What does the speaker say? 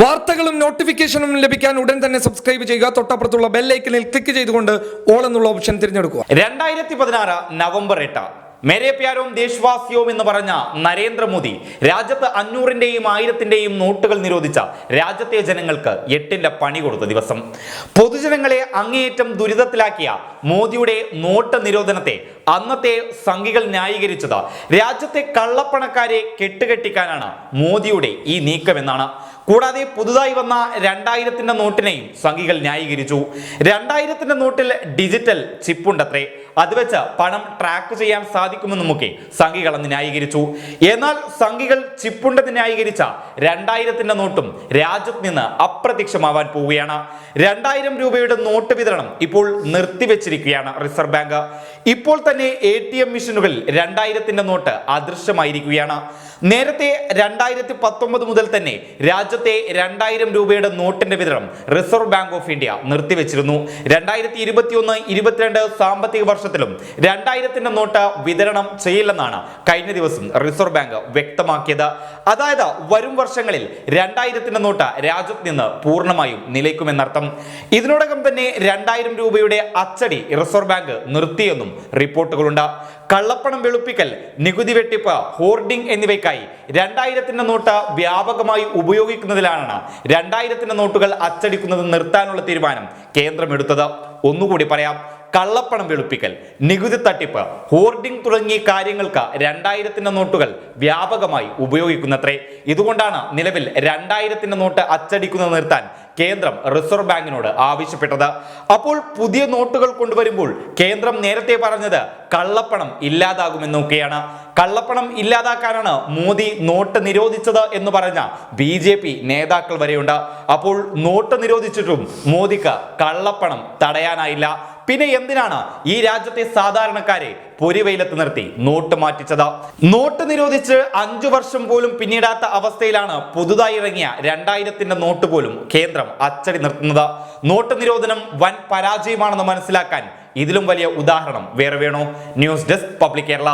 വാർത്തകളും നോട്ടിഫിക്കേഷനും ലഭിക്കാൻ ഉടൻ തന്നെ സബ്സ്ക്രൈബ് ചെയ്യുക. തൊട്ടപ്പുറത്തുള്ള ബെല്ലൈക്കനിൽ ക്ലിക്ക് ചെയ്തുകൊണ്ട് ഓൾ എന്നുള്ള ഓപ്ഷൻ തിരഞ്ഞെടുക്കുക. രണ്ടായിരത്തി പതിനാറ് നവംബർ എട്ട്. മേരെ പ്യാരോം ദേശവാസിയോം എന്ന് പറഞ്ഞ നരേന്ദ്രമോദി രാജ്യത്ത് അഞ്ഞൂറിന്റെയും ആയിരത്തിന്റെയും നോട്ടുകൾ നിരോധിച്ച രാജ്യത്തെ ജനങ്ങൾക്ക് എട്ടിന്റെ പണി കൊടുത്ത ദിവസം. പൊതുജനങ്ങളെ അങ്ങേയറ്റം ദുരിതത്തിലാക്കിയ മോദിയുടെ നോട്ട് നിരോധനത്തെ അന്നത്തെ സംഘികൾ ന്യായീകരിച്ചത് രാജ്യത്തെ കള്ളപ്പണക്കാരെ കെട്ടുകെട്ടിക്കാനാണ് മോദിയുടെ ഈ നീക്കമെന്നാണ്. കൂടാതെ പുതുതായി വന്ന രണ്ടായിരത്തിന്റെ നോട്ടിനെയും സംഘികൾ ന്യായീകരിച്ചു. രണ്ടായിരത്തിന്റെ നോട്ടിൽ ഡിജിറ്റൽ ചിപ്പുണ്ടത്രേ. അത് വെച്ച് പണം ട്രാക്ക് ചെയ്യാൻ സാധിക്കുമെന്നുമൊക്കെ സംഘികൾ അന്ന് ന്യായീകരിച്ചു. എന്നാൽ സംഘികൾ ചിപ്പുണ്ടെന്ന് ന്യായീകരിച്ച രണ്ടായിരത്തിന്റെ നോട്ടും രാജ്യത്ത് നിന്ന് അപ്രത്യക്ഷമാവാൻ പോവുകയാണ്. രണ്ടായിരം രൂപയുടെ നോട്ട് വിതരണം ഇപ്പോൾ നിർത്തിവെച്ചിരിക്കുകയാണ് റിസർവ് ബാങ്ക്. ഇപ്പോൾ തന്നെ എ ടി എം മെഷീനുകളിൽ രണ്ടായിരത്തിന്റെ നോട്ട് അദൃശ്യമായിരിക്കുകയാണ്. നേരത്തെ രണ്ടായിരത്തി പത്തൊമ്പത് മുതൽ തന്നെ രാജ്യത്തെ രണ്ടായിരം രൂപയുടെ നോട്ടിന്റെ വിതരണം റിസർവ് ബാങ്ക് ഓഫ് ഇന്ത്യ നിർത്തിവെച്ചിരുന്നു. രണ്ടായിരത്തി ഇരുപത്തിയൊന്ന് ഇരുപത്തിരണ്ട് സാമ്പത്തിക വർഷത്തിലും രണ്ടായിരത്തിന്റെ നോട്ട് വിതരണം ചെയ്യില്ലെന്നാണ് കഴിഞ്ഞ ദിവസം റിസർവ് ബാങ്ക് വ്യക്തമാക്കിയത്. അതായത് വരും വർഷങ്ങളിൽ രണ്ടായിരത്തിന്റെ നോട്ട് രാജ്യത്ത് നിന്ന് പൂർണമായും നിലയ്ക്കുമെന്നർത്ഥം. ഇതിനോടകം തന്നെ രണ്ടായിരം രൂപയുടെ അച്ചടി റിസർവ് ബാങ്ക് നിർത്തിയെന്നും റിപ്പോർട്ടുകളുണ്ട്. കള്ളപ്പണം വെളുപ്പിക്കൽ നികുതി വെട്ടിപ്പ് ഹോർഡിംഗ് എന്നിവയ്ക്കായി രണ്ടായിരത്തിന്റെ നോട്ട് വ്യാപകമായി ഉപയോഗിക്കുന്നതിലാണ് രണ്ടായിരത്തിന്റെ നോട്ടുകൾ അച്ചടിക്കുന്നത് നിർത്താനുള്ള തീരുമാനം കേന്ദ്രം എടുത്തത് ഒന്നുകൂടി പറയാം. കള്ളപ്പണം വെളുപ്പിക്കൽ നികുതി തട്ടിപ്പ് ഹോർഡിംഗ് തുടങ്ങിയ കാര്യങ്ങൾക്ക് രണ്ടായിരത്തിന്റെ നോട്ടുകൾ വ്യാപകമായി ഉപയോഗിക്കുന്നത്രേ. ഇതുകൊണ്ടാണ് നിലവിൽ രണ്ടായിരത്തിന്റെ നോട്ട് അച്ചടിക്കുന്നത് നിർത്താൻ കേന്ദ്രം റിസർവ് ബാങ്കിനോട് ആവശ്യപ്പെട്ടത്. അപ്പോൾ പുതിയ നോട്ടുകൾ കൊണ്ടുവരുമ്പോൾ കേന്ദ്രം നേരത്തെ പറഞ്ഞത് കള്ളപ്പണം ഇല്ലാതാകുമെന്നൊക്കെയാണ് കള്ളപ്പണം ഇല്ലാതാക്കാനാണ് മോദി നോട്ട് നിരോധിച്ചത് എന്ന് പറഞ്ഞ ബി ജെ പി നേതാക്കൾ വരെയുണ്ട്. അപ്പോൾ നോട്ട് നിരോധിച്ചിട്ടും മോദിക്ക് കള്ളപ്പണം തടയാനായില്ല. പിന്നെ എന്തിനാണ് ഈ രാജ്യത്തെ സാധാരണക്കാരെ പൊരിവെയിലത്ത് നിർത്തി നോട്ട് മാറ്റിച്ചത്? നോട്ട് നിരോധിച്ച് അഞ്ചു വർഷം പോലും പിന്നിടാത്ത അവസ്ഥയിലാണ് പുതുതായി ഇറങ്ങിയ രണ്ടായിരത്തിന്റെ നോട്ട് പോലും കേന്ദ്രം അച്ചടി നിർത്തുന്നത്. നോട്ട് നിരോധനം വൻ പരാജയമാണെന്ന് മനസ്സിലാക്കാൻ ഇതിലും വലിയ ഉദാഹരണം വേറെ വേണോ? News desk public Kerala.